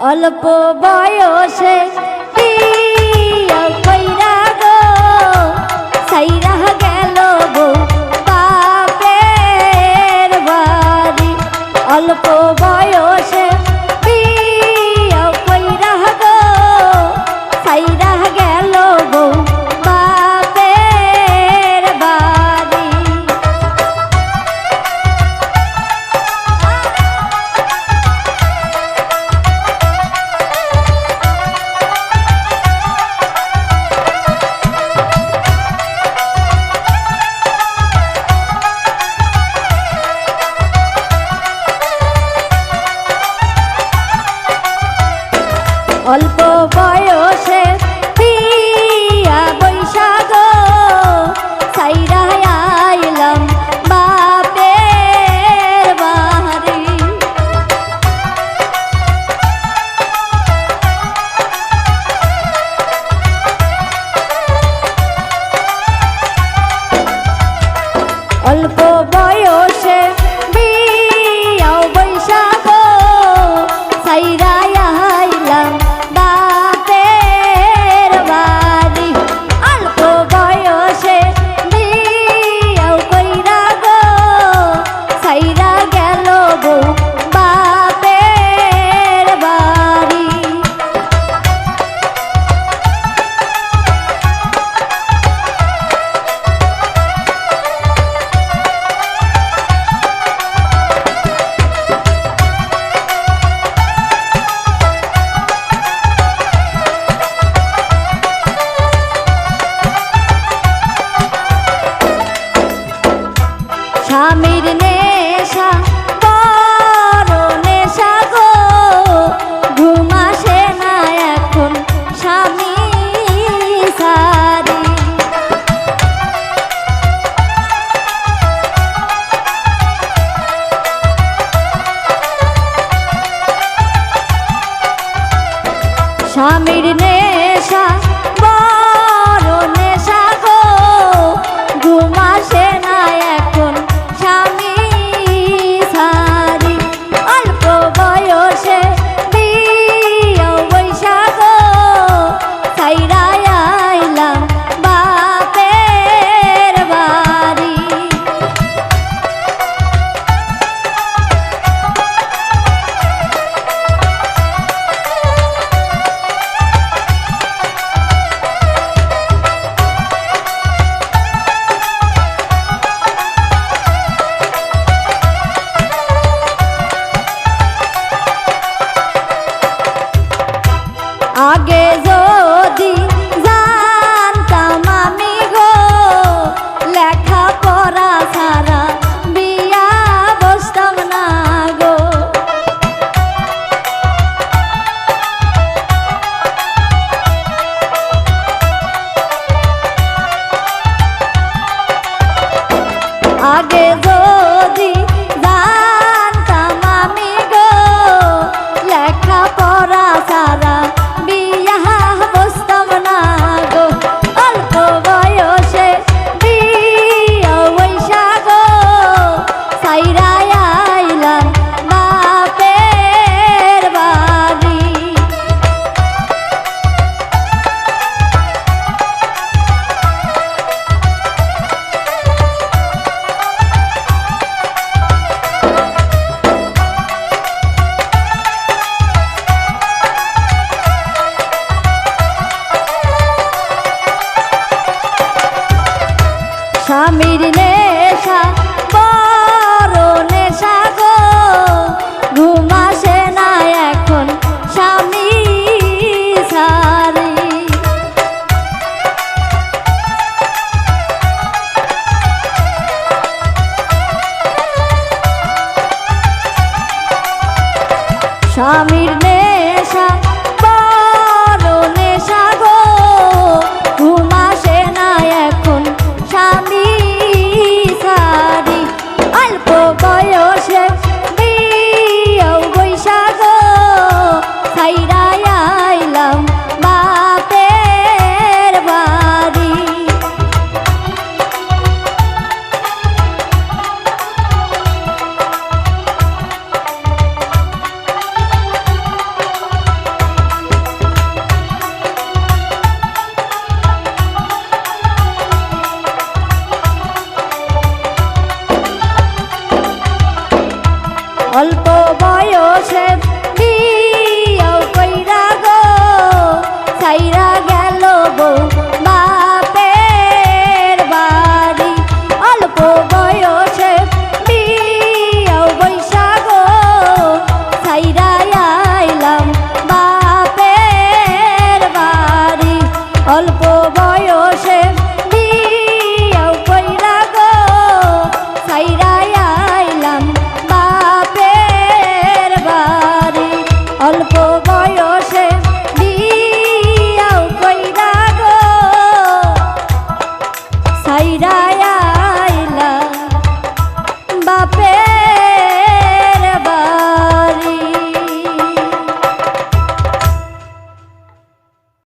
অল্প বয়সে কি অল্প বয়সে পিয়া বৈশাখ সাইরা আইলাম বাপের বাহারি। অল্প স্বামীর নেশা বড় নেশা গো। ঘুম আসে না এখন স্বামী সারি। স্বামীর নেশা স্বামীর বসে